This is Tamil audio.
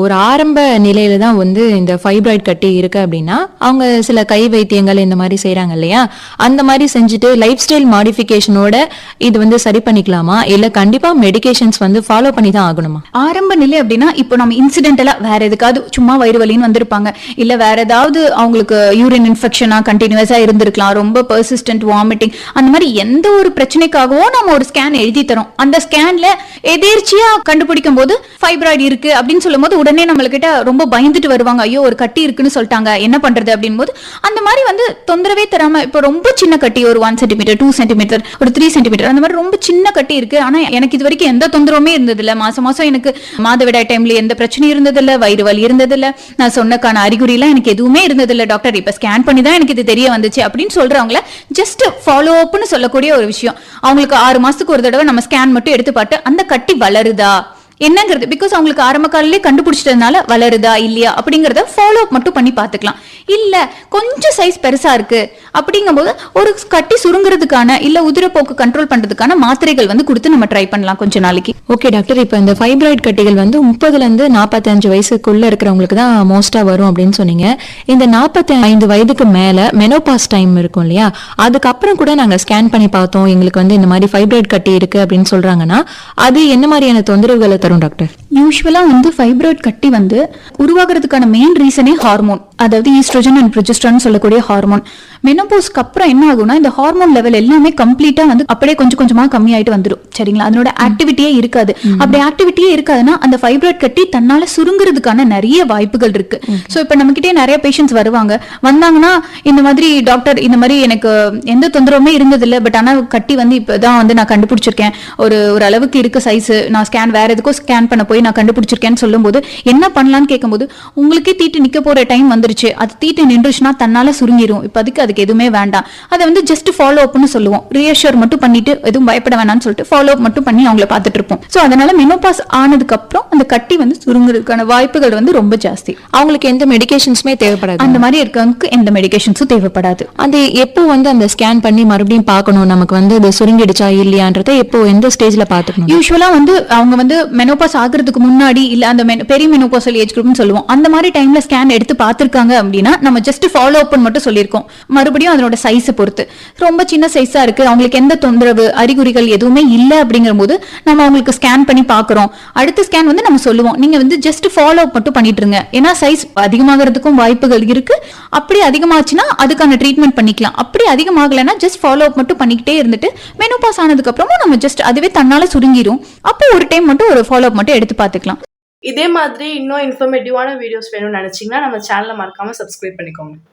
ஒரு ஆரம்ப நிலையில தான் வந்து இந்த ஃபைப்ராய்ட் கட்டி இருக்கு அப்படின்னா அவங்க சில கை வைத்தியங்கள் இந்த மாதிரி செய்றாங்க இல்லையா? அந்த மாதிரி செஞ்சுட்டு லைஃப் ஸ்டைல் மாடிஃபிகேஷனோட இது வந்து சரி பண்ணிக்கலாமா? இல்ல கண்டிப்பா மெடிகேஷன்ஸ் வந்து ஃபாலோ பண்ணி தான் ஆகணுமா? ஆரம்ப நிலை அப்படின்னா இப்போ நம்ம இன்சிடென்டலா வேற எதுக்காவது சும்மா வயிறு வலின்னு வந்திருப்பாங்க. இல்ல வேற ஏதாவது அவங்களுக்கு யூரின் இன்ஃபெக்ஷனா கண்டினியூஸா இருந்திருக்கலாம். ரொம்ப பர்சிஸ்டன்ட் வாமிட்டிங் அந்த மாதிரி எந்த ஒரு பிரச்சனைக்காகவும் நம்ம ஒரு ஸ்கேன் எழுதி தரோம். அந்த ஸ்கேன்ல எதேர்ச்சியா கண்டுபிடிக்கும் போது ஃபைப்ராய்டு இருக்கு அப்படின்னு சொல்லும் போது உடனே நம்மள்கிட்ட ரொம்ப பயந்துட்டு வருவாங்க. ஐயோ ஒரு கட்டி இருக்குன்னு சொல்லிட்டாங்க. என்ன பண்றது அப்படின் போது அந்த மாதிரி வந்து தொந்தரவே தராம இப்போ ரொம்ப சின்ன கட்டி ஒரு ஒன் சென்டிமீட்டர் டூ சென்டிமீட்டர் ஒரு த்ரீ சென்டிமீட்டர் அந்த மாதிரி ரொம்ப சின்ன கட்டி இருக்கு. ஆனா எனக்கு இது வரைக்கும் எந்த தொந்தரவுமே இருந்ததில்ல. மாசம் மாசம் எனக்கு மாதவிடாய் டைம்ல எந்த பிரச்சனையும் இருந்ததில்ல. வயிறு வலி இருந்ததில்ல. நான் சொன்னக்கான அறிகுறி எல்லாம் எனக்கு எதுவுமே இருந்ததில்ல. டாக்டர் இப்ப ஸ்கேன் பண்ணி தான் எனக்கு இது தெரிய வந்துச்சு அப்படின்னு சொல்றவங்கள ஜஸ்ட் ஃபாலோ அப்னு சொல்லக்கூடிய ஒரு விஷயம். அவங்களுக்கு ஆறு மாசத்துக்கு ஒரு தடவை நம்ம ஸ்கேன் மட்டும் எடுத்து பார்த்து அந்த கட்டி வளருதா? என்னங்கிறது? பிகாஸ் அவங்களுக்கு ஆரம்ப காலிலே கண்டுபிடிச்சதுனால வளருதா இல்லையா? அப்படிங்கிறத ஃபாலோ அப் மட்டும் பண்ணி பார்த்துக்கலாம். இல்ல கொஞ்சம் சைஸ் பெருசா இருக்கு அப்படிங்கும்போது ஒரு கட்டி சுருங்குறதுக்கான இல்ல உதிரப்போக்கு கண்ட்ரோல் பண்றதுக்கான மாத்திரைகள் வந்து கொடுத்து நம்ம ட்ரை பண்ணலாம் கொஞ்ச நாளைக்கு. ஓகே டாக்டர் இப்போ இந்த ஃபைப்ராய்டு கட்டிகள் வந்து முப்பதுல இருந்து நாற்பத்தஞ்சு வயசுக்குள்ள இருக்கிறவங்களுக்கு தான் மோஸ்ட்டாக வரும் அப்படின்னு சொன்னீங்க. இந்த நாற்பத்தி ஐந்து வயதுக்கு மேல மெனோபாஸ் டைம் இருக்கும் இல்லையா? அதுக்கப்புறம் கூட நாங்கள் ஸ்கேன் பண்ணி பார்த்தோம். எங்களுக்கு வந்து இந்த மாதிரி ஃபைப்ராய்டு கட்டி இருக்கு அப்படின்னு சொல்றாங்கன்னா அது என்ன மாதிரியான தொந்தரவுகளை தரும்? டாக்டர் யூஸ்வலா வந்து ஃபைப்ராய்ட் கட்டி வந்து உருவாகிறதுக்கான மெயின் ரீசனே ஹார்மோன் அதாவது ஈஸ்ட்ரோஜன் அண்ட் ப்ரொஜெஸ்ட்ரான் சொல்லக்கூடிய ஹார்மோன் மெனோபோஸ்க்கு அப்புறம் என்ன ஆகும்னா இந்த ஹார்மோன் லெவல் எல்லாமே கம்ப்ளீட்டா வந்து அப்படியே கொஞ்சம் கொஞ்சமா கம்மியாயிட்டு வந்துடும் சரிங்களா? அதனோட ஆக்டிவிட்டியே இருக்காது. அப்படி ஆக்டிவிட்டியே இருக்காதுன்னா அந்த ஃபைப்ராய்ட் கட்டி தன்னால சுருங்குறதுக்கான நிறைய வாய்ப்புகள் இருக்கு. சோ இப்ப நம்ம கிட்டே நிறைய பேஷண்ட்ஸ் வருவாங்க. வந்தாங்கன்னா இந்த மாதிரி டாக்டர் இந்த மாதிரி எனக்கு எந்த தொந்தரவுமே இருந்ததில்ல. பட் ஆனா கட்டி வந்து இப்பதான் வந்து நான் கண்டுபிடிச்சிருக்கேன். ஒரு ஒரு அளவுக்கு இருக்க சைஸ் நான் ஸ்கேன் வேற எதுக்கோ ஸ்கேன் பண்ண போய் நான் கண்டுபிடிச்சிருக்கேன்னு சொல்லும்போது என்ன பண்ணலாம்னு கேட்கும்போது உங்களுக்கே தீட்டு நிக்க போற டைம் வந்துருச்சு. அது தீட்டு நின்றுச்சுன்னா தன்னால சுருங்கிரும். இப்போதைக்கு அதுக்கு எதுவுமே வேண்டாம். அதை வந்து ஜஸ்ட் ஃபாலோ அப்னு சொல்லுவோம். ரீஅஷூர் மட்டும் பண்ணிட்டு எதுவும் பயப்பட வேணாம்னு சொல்லிட்டு ஃபாலோ அப் மட்டும் பண்ணி அவங்கள பார்த்துட்டு இருப்போம். சோ அதனால மெனோபாஸ் ஆனதுக்கு அப்புறம் அந்த கட்டி வந்து சுருங்குறதுக்கான வாய்ப்புகள் வந்து ரொம்ப ஜாஸ்தி. அவங்களுக்கு எந்த மெடிகேஷன்ஸுமே தேவைப்படாது. அந்த மாதிரி இருக்கவங்களுக்கு எந்த மெடிகேஷன்ஸும் தேவைப்படாது. அது எப்போ வந்து அந்த ஸ்கேன் பண்ணி மறுபடியும் பார்க்கணும்? நமக்கு வந்து இது சுருங்கிடுச்சா இல்லையான்றதை எப்போ எந்த ஸ்டேஜ்ல பாத்துக்கணும் யூஸ்வலா வந்து அவங்க வந்து மெனோபாஸ் ஆகுறதுக்கு முன்னாடி இல்ல அந்த பெரிய மெனோபாசல் ஏஜ் குரூப்னு சொல்லுவோம். அந்த மாதிரி டைம்ல ஸ்கேன் எடுத்து பார்த்திருக்காங்க அப்படின்னா நம்ம ஜஸ்ட் ஃபாலோ அப் மட்டும் சொல்லியிருக்கோம். மறுபடியும் அதனோட சைஸை பொறுத்து. ரொம்ப சின்ன சைஸா இருக்கு. அவங்களுக்கு எந்த தொந்தரவு அறிகுறிகள் எதுவுமே இல்ல அப்படிங்கிற போது நம்ம அவங்களுக்கு ஸ்கேன் பண்ணி பாக்குறோம் அடுத்த ஸ்கேன் வந்து நாங்க சொல்லுவோம். நீங்க வந்து ஜஸ்ட் ஃபாலோ அப் மட்டும் பண்ணிட்டு இருங்க ஏன்னா சைஸ் அதிகமாகிறதுக்கும் வாய்ப்புகள் இருக்கு. அப்படி அதிகமாச்சுன்னா அதுக்கான ட்ரீட்மெண்ட் பண்ணிக்கலாம். அப்படி அதிகமாகலைன்னா ஜஸ்ட் ஃபாலோ அப் மட்டும் பண்ணிக்கிட்டே இருந்துட்டு மெனு பாஸ் ஆனதுக்கு அப்புறமும் நம்ம ஜஸ்ட் அதுவே தன்னால சுருங்கிரும். அப்போ ஒரு டைம் மட்டும் ஒரு ஃபாலோ அப் மட்டும் எடுத்து பார்த்துக்கலாம். இதே மாதிரி இன்னும் இன்ஃபர்மேட்டிவான வீடியோஸ் வேணும்னு நினைச்சீங்கன்னா நம்ம சேனலை மறக்காம சப்ஸ்கிரைப் பண்ணிக்கோங்க.